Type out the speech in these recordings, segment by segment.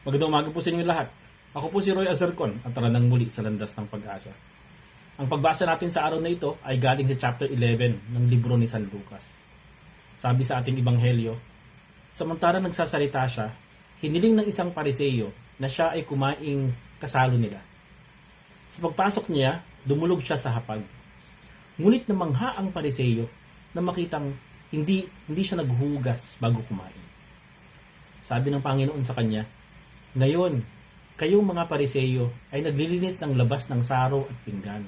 Magandang umaga po sa inyo lahat. Ako po si Roy Azarcon at tara nang muli sa landas ng pag-asa. Ang pagbasa natin sa araw na ito ay galing sa chapter 11 ng libro ni San Lucas. Sabi sa ating ebanghelyo, Samantala nagsasalita siya, hiniling ng isang pariseyo na siya ay kumaing kasalo nila. Sa pagpasok niya, dumulog siya sa hapag. Ngunit namangha ang pariseyo na makitang hindi, hindi siya naghuhugas bago kumain. Sabi ng Panginoon sa kanya, Ngayon, kayong mga pariseyo ay naglilinis ng labas ng saro at pinggan.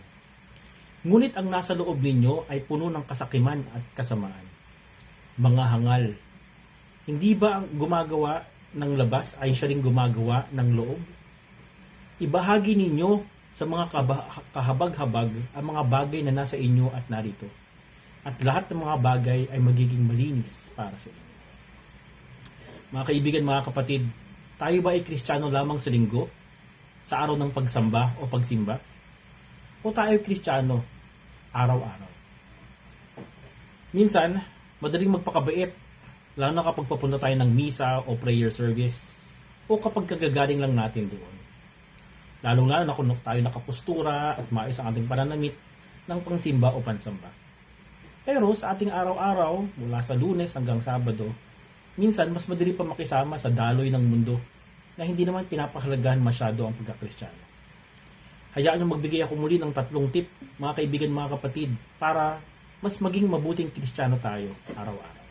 Ngunit ang nasa loob ninyo ay puno ng kasakiman at kasamaan. Mga hangal, hindi ba ang gumagawa ng labas ay siya rin gumagawa ng loob? Ibahagi ninyo sa mga kahabag-habag ang mga bagay na nasa inyo at narito. At lahat ng mga bagay ay magiging malinis para sa inyo. Mga kaibigan, mga kapatid, tayo ba ay kristyano lamang sa linggo? Sa araw ng pagsamba o pagsimba? O tayo ay kristyano araw-araw? Minsan, madaling magpakabait, lalo na kapag papunta tayo ng misa o prayer service, o kapag kagagaling lang natin doon. Lalong-lalo na kung tayo nakapustura at maayos ang ating pananamit ng pangsimba o pansamba. Pero sa ating araw-araw, mula sa lunes hanggang sabado, minsan mas madali pa makisama sa daloy ng mundo na hindi naman pinapahalagahan masyado ang pagkakristyano. Hayaan nyo magbigay ako muli ng tatlong tip, mga kaibigan, mga kapatid, para mas maging mabuting kristyano tayo araw-araw.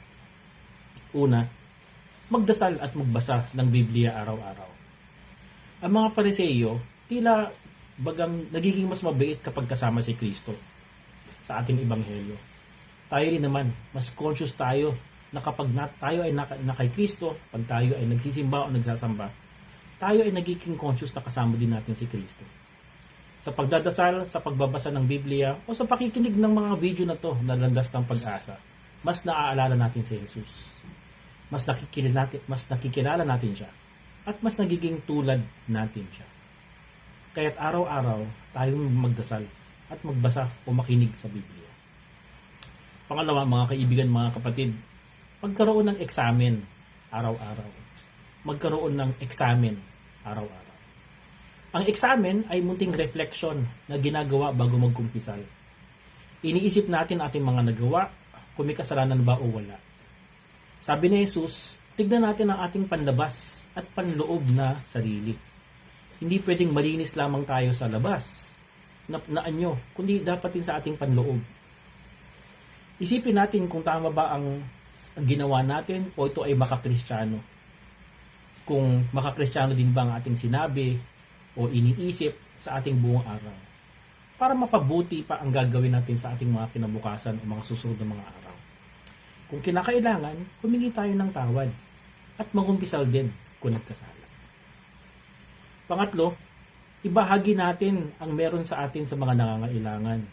Una, magdasal at magbasa ng Biblia araw-araw. Ang mga pariseyo, tila bagang nagiging mas mabait kapag kasama si Kristo sa ating ebanghelyo. Tayo rin naman, mas conscious tayo na kapag na, tayo ay naka, na kay Kristo, pag tayo ay nagsisimba o nagsasamba, tayo ay nagiging conscious na kasama din natin si Kristo. Sa pagdadasal, sa pagbabasa ng Biblia, o sa pakikinig ng mga video na to na landas ng pag-asa, mas naaalala natin si Jesus. Mas nakikilala natin, mas nakikilala natin siya. At mas nagiging tulad natin siya. Kaya't araw-araw tayong magdasal at magbasa o makinig sa Biblia. Pangalawa, mga kaibigan, mga kapatid, magkaroon ng eksamen araw-araw. Magkaroon ng eksamen araw-araw. Ang eksamen ay munting reflection na ginagawa bago magkumpisal. Iniisip natin ating mga nagawa, kung may kasalanan ba o wala. Sabi ni Jesus, tignan natin ang ating panlabas at panloob na sarili. Hindi pwedeng malinis lamang tayo sa labas na, na anyo, kundi dapat din sa ating panloob. Isipin natin kung tama ba ang, ang ginawa natin o ito ay makakristyano. Kung makakristyano din ba ang ating sinabi o iniisip sa ating buong araw. Para mapabuti pa ang gagawin natin sa ating mga kinabukasan o mga susunod na mga araw. Kung kinakailangan, humingi tayo ng tawad at magumpisal din kung nagkasala. Pangatlo, ibahagi natin ang meron sa atin sa mga nangangailangan.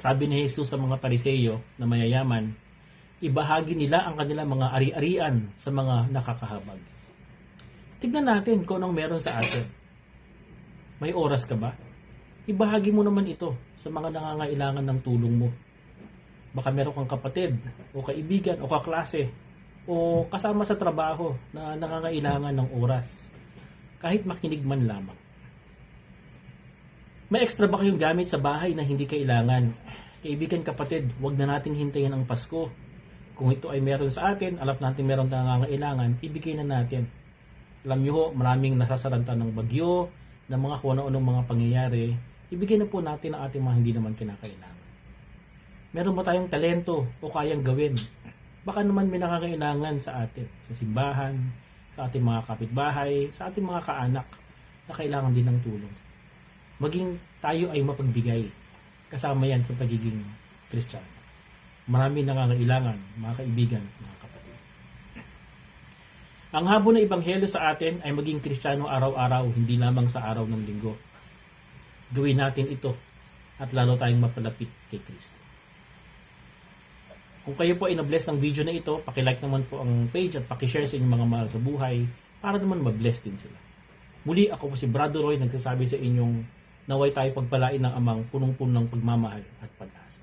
Sabi ni Jesus sa mga pariseyo na mayayaman, ibahagi nila ang kanilang mga ari-arian sa mga nakakahabag. Tignan natin kung anong meron sa atin. May oras ka ba? Ibahagi mo naman ito sa mga nangangailangan ng tulong mo. Baka meron kang kapatid o kaibigan o kaklase o kasama sa trabaho na nangangailangan ng oras. Kahit makinig man lamang. May extra ba kayong gamit sa bahay na hindi kailangan? Kaibigan kapatid, wag na nating hintayin ang Pasko. Kung ito ay meron sa atin, alam natin meron na nangangailangan, ibigay na natin. Alam nyo ho, maraming nasasalanta ng bagyo, ng mga kung ano-anong mga pangyayari, ibigay na po natin ang ating mga hindi naman kinakailangan. Meron ba tayong talento o kayang gawin? Baka naman may nakakailangan sa atin, sa simbahan, sa ating mga kapitbahay, sa ating mga kaanak na kailangan din ng tulong. Maging tayo ay mapagbigay kasama yan sa pagiging Kristiyano. Marami nangangailangan, mga kaibigan, mga. Ang habo na ibanghelyo sa atin ay maging Kristiyano araw-araw, hindi lamang sa araw ng linggo. Gawin natin ito at lalo tayong mapalapit kay Kristo. Kung kayo po ay na-bless ng video na ito, pakilike naman po ang page at pakishare sa inyong mga mahal sa buhay para naman ma-bless din sila. Muli ako po si Brado Roy nagsasabi sa inyong naway tayo pagpalain ng amang punong-punong pagmamahal at pag-asa.